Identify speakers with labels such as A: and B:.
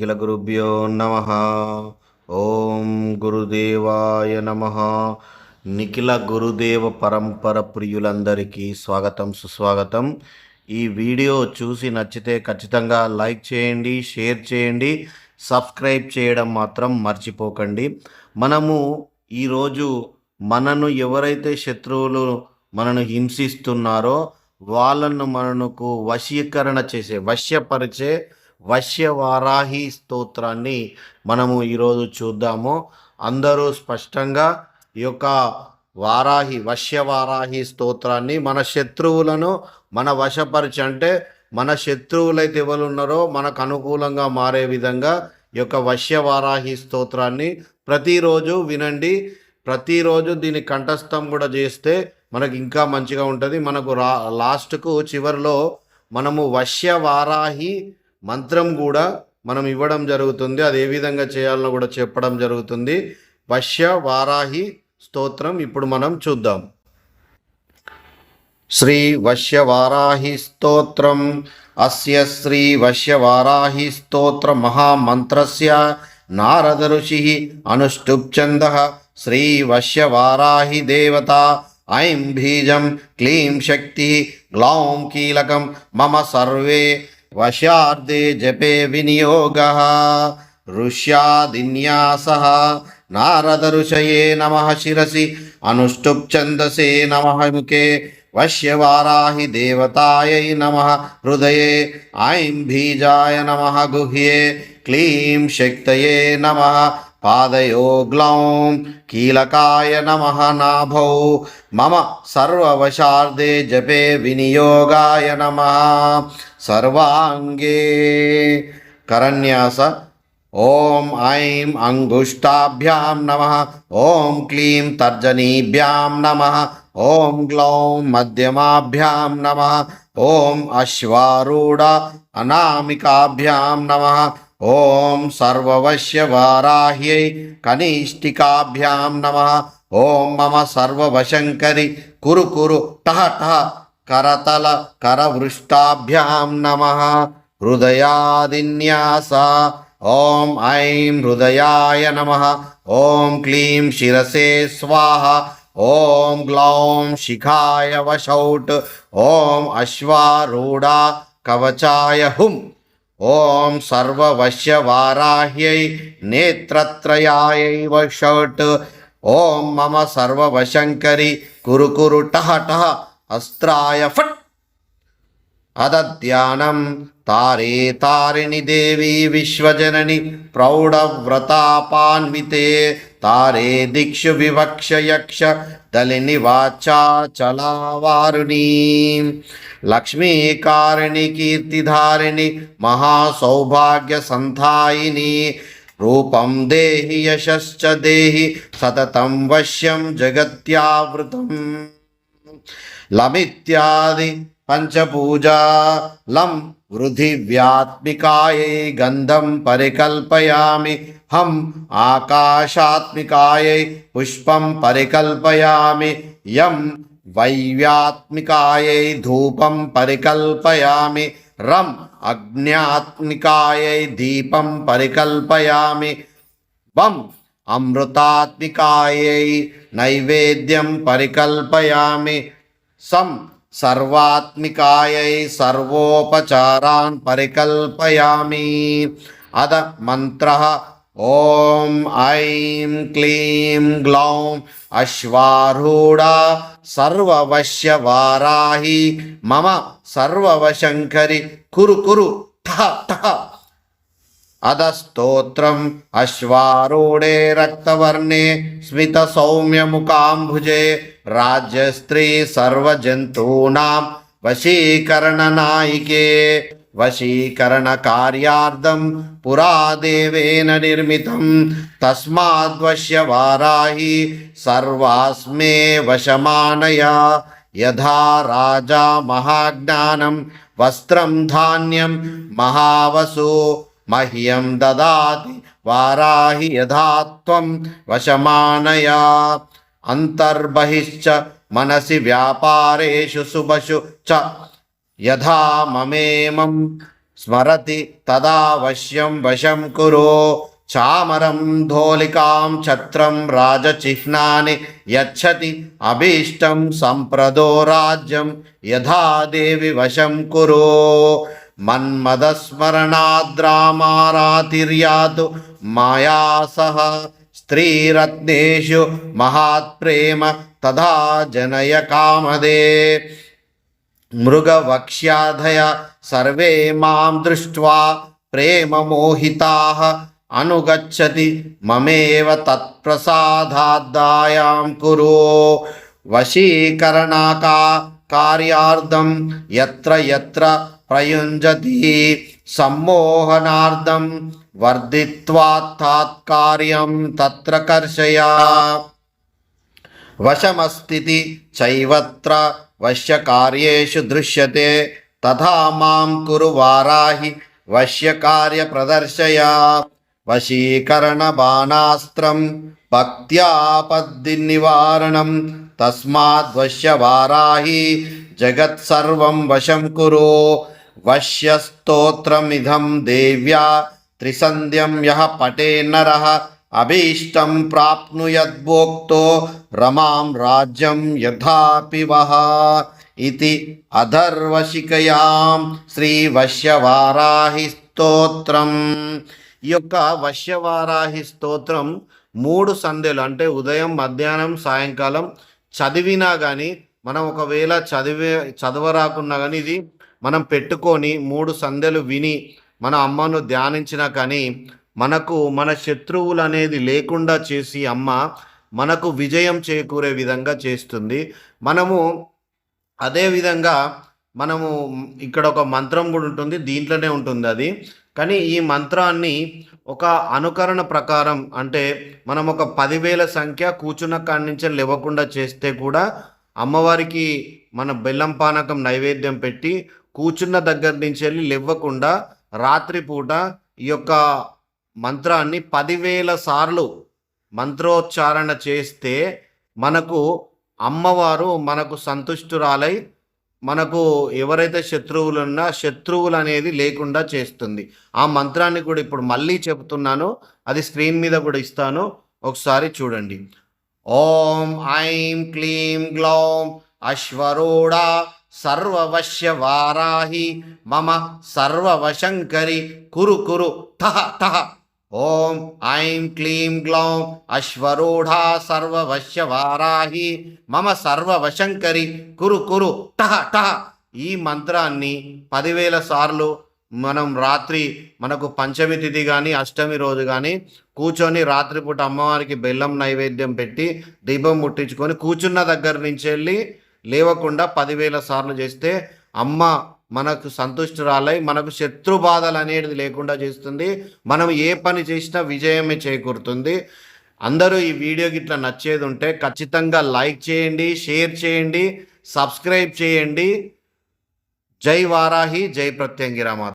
A: నిఖిల గురుభ్యో నమ. ఓం గురుదేవాయ నమ. నిఖిల గురుదేవ పరంపర ప్రియులందరికీ స్వాగతం సుస్వాగతం. ఈ వీడియో చూసి నచ్చితే ఖచ్చితంగా లైక్ చేయండి షేర్ చేయండి సబ్స్క్రైబ్ చేయడం మాత్రం మర్చిపోకండి. మనము ఈరోజు మనను ఎవరైతే శత్రువులు మనను హింసిస్తున్నారో వాళ్ళను మనకు వశీకరణ చేసే వశ్యపరిచే వశ్యవారాహి స్తోత్రాన్ని మనము ఈరోజు చూద్దాము. అందరూ స్పష్టంగా ఈ యొక్క వారాహి వశ్యవారాహి స్తోత్రాన్ని మన శత్రువులను మన వశపరిచి అంటే మన శత్రువులైతే ఎవరు ఉన్నారో మనకు అనుకూలంగా మారే విధంగా ఈ యొక్క వశ్యవారాహి స్తోత్రాన్ని ప్రతిరోజు వినండి. ప్రతిరోజు దీని కంఠస్థం కూడా చేస్తే మనకి ఇంకా మంచిగా ఉంటుంది. మనకు రా లాస్ట్కు చివరిలో మనము వశ్యవారాహి మంత్రం కూడా మనం ఇవ్వడం జరుగుతుంది. అది ఏ విధంగా చేయాలనో కూడా చెప్పడం జరుగుతుంది. వశ్య వారాహి స్తోత్రం ఇప్పుడు మనం చూద్దాం. శ్రీ వశ్యవారాహి స్తోత్రం. అస్య శ్రీ వశ్యవారాహి స్తోత్ర మహామంత్రస్య నారద ఋషి అనుష్టుప్ఛంద. శ్రీ వశ్యవారాహి దేవత ఐం బీజం క్లీం శక్తి. గ్లౌం కీలకం మమ సర్వే వశార్దే జపే వినియోగ ఋష్యాదిన్యాస. నారద ఋషయే నమ శిరసి అనుష్టుప్ఛందసే నమ ముఖే. వశ్యవారాహి దేవతాయై నమ హృదయే ఐం బీజాయ నమ గుహ్యే. క్లీం శక్తయే నమ పాదయో గ్లౌం కీలకాయ నమ నాభౌ మమ సర్వవశార్దే జపే వినియోగాయ నమ సర్వాంగే కరన్యాస ఓం ఐం అంగుష్టాభ్యాం నమ ఓం క్లీం తర్జనీభ్యాం నమ ఓం గ్లౌం మధ్యమాభ్యాం నమ ఓం అశ్వారూఢ అనామికాభ్యాం ఓం ఓం సర్వవశ్యవారాహ్యై కనిష్టికాభ్యాం నమ. ఓం మమ సర్వవశంకరి కురు కురు టహ టహ కరతల కరవృష్టాభ్యాం నమ. హృదయాదిన్యాస. ఓం ఐం హృదయాయ నమ. ఓం క్లీం శిరసే స్వాహ. ఓం గ్లౌం శిఖాయ వశౌట్. ఓం అశ్వారూఢ కవచాయ హుం. ఓం సర్వవశ్యవారాహ్యై నేత్రత్రయాయై షట్. ఓం మమ సర్వవశంకరి కురు కురు టహ టహ అస్త్రాయ ఫట్. అదధ్యానం తారే తారిణి దేవి విశ్వజనని ప్రౌఢవ్రతాపాన్వితే तारे दीक्षु विवक्ष यक्ष दलिनि वाचा चला वारुणी लक्ष्मी कारिणि, कीर्तिधारिणि, महासौभाग्य संधायिनी रूपं देहि, यशश्च देहि सततम वश्यम जगत्यावृतम्। लमित्यादि పంచపూజాలం పృథివ్యాత్మికాయై గంధం పరికల్పయామి హం ఆకాశాత్మికాయై పుష్పం పరికల్పయామి యం వైవ్యాత్మికాయై ధూపం పరికల్పయామి రం అగ్న్యాత్మికాయై దీపం పరికల్పయామి వం అమృతాత్మికాయై నైవేద్యం పరికల్పయామి సం సర్వాత్మికాయై సర్వోపచారాన్ పరికల్పయామి. అద మంత్ర ఓం ఐం క్లీం గ్లౌం అశ్వారూఢ సర్వవశ్యవారాహి. మమ సర్వవశంకరి కురు కురు ఠ ఠ. అధస్తోత్రం అశ్వారూఢే రక్తవర్ణే స్మిత సౌమ్యముఖాంభుజే రాజ్యస్త్రీ సర్వజంతూనాం వశీకరణనాయికే వశీకరణ కార్యార్థం పురా దేవేన నిర్మితం తస్మాద్వశ్య వారాహి సర్వాస్మే వశమానయా యథా రాజా మహాజ్ఞానం వస్త్రం ధాన్యం మహావసు మహ్యం దదాతి వారాహి యథాత్వం వశమానయా. అంతర్బహిశ్చ మనసి వ్యాపారేషు శుభశు చ యథా మమేమం స్మరతి తదావశ్యం వశం కురో. చామరం ధోలికాం ఛత్రం రాజచిహ్నాని యచ్చతి అభీష్టం సంప్రదో రాజ్యం యథా దేవి వశం కురో. మన్మదస్మరణాద్రామారాతిర్యాతు మాయా సహ స్త్రీరత్నేషు మహాత్ప్రేమ తథా జనయ కామదే మృగవక్ష్యాధయ సర్వే మాం దృష్ట్వా ప్రేమమోహితాः అనుగచ్చతి మమేవ తత్ప్రసాదాద్దాయాం కురు వశీకరణాకా కార్యార్థం ఎత్ర ఎత్ర ప్రయుంజతి సమ్మోహనార్థం వర్ధిత్వాత్కార్యం తత్ర కర్షయా వశమస్థితి చైవత్ర వశ్యకార్యేషు దృశ్యతే తథా మాం కురు వారాహి వశ్యకార్య ప్రదర్శయ వశీకరణ బాణాస్త్రం భక్త్యాపద్ది నివారణం తస్మాద్వశ్య వారాహి జగత్సర్వం వశం కురు వశ్యస్తోత్రమిదం దేవ్యా త్రిసంధ్యం యః పటే నరః అభీష్టం ప్రాప్నుయద్భోక్తో రమాం రాజ్యం యథాపి వహ ఇది అధర్వశికయాం శ్రీ వశ్యవారాహి స్తోత్రం ఈ యొక్క వశ్యవారాహి స్తోత్రం మూడు సంధ్యలు అంటే ఉదయం మధ్యాహ్నం సాయంకాలం చదివినా కానీ మనం ఒకవేళ చదివే చదవరాకున్నా కానీ ఇది మనం పెట్టుకొని మూడు సంధ్యలు విని మన అమ్మను ధ్యానించినా కానీ మనకు మన శత్రువులు అనేది లేకుండా చేసి అమ్మ మనకు విజయం చేకూరే విధంగా చేస్తుంది. మనము అదే విధంగా మనము ఇక్కడ ఒక మంత్రం కూడా ఉంటుంది దీంట్లోనే ఉంటుంది అది. కానీ ఈ మంత్రాన్ని ఒక అనుకరణ ప్రకారం అంటే మనం ఒక పదివేల సంఖ్య కూర్చున్న కాడి నుంచి లేవకుండా చేస్తే కూడా అమ్మవారికి మన బెల్లం పానకం నైవేద్యం పెట్టి కూర్చున్న దగ్గర నుంచి వెళ్ళి లేవ్వకుండా రాత్రిపూట ఈ యొక్క మంత్రాన్ని పదివేల సార్లు మంత్రోచ్చారణ చేస్తే మనకు అమ్మవారు మనకు సంతుష్టురాలై మనకు ఎవరైతే శత్రువులు ఉన్నా శత్రువులు అనేది లేకుండా చేస్తుంది. ఆ మంత్రాన్ని కూడా ఇప్పుడు మళ్ళీ చెబుతున్నాను అది స్క్రీన్ మీద కూడా ఇస్తాను. ఒకసారి చూడండి. ఓం ఐం క్లీం గ్లౌం అశ్వరోడా సర్వవశ్య వారాహి మమ సర్వవశంకరి కురు కురు తహ తహ. ఓం ఐం క్లీం గ్లౌం అశ్వరూఢా సర్వవశ్య వారాహి మమ సర్వవశంకరి కురు కురు టహ టహ ఈ మంత్రాన్ని పదివేల సార్లు మనం రాత్రి మనకు పంచమి తిథి కానీ అష్టమి రోజు కానీ కూర్చొని రాత్రిపూట అమ్మవారికి బెల్లం నైవేద్యం పెట్టి దీపం ముట్టించుకొని కూర్చున్న దగ్గర నుంచి వెళ్ళి లేవకుండా పదివేల సార్లు చేస్తే అమ్మ మనకు సంతుష్టురాలై మనకు శత్రు బాధలు అనేది లేకుండా చేస్తుంది. మనం ఏ పని చేసినా విజయమే చేకూరుతుంది. అందరూ ఈ వీడియోకి ఇట్లా నచ్చేది ఉంటే ఖచ్చితంగా లైక్ చేయండి షేర్ చేయండి సబ్స్క్రైబ్ చేయండి. జై వారాహి జై ప్రత్యంగిరామాత.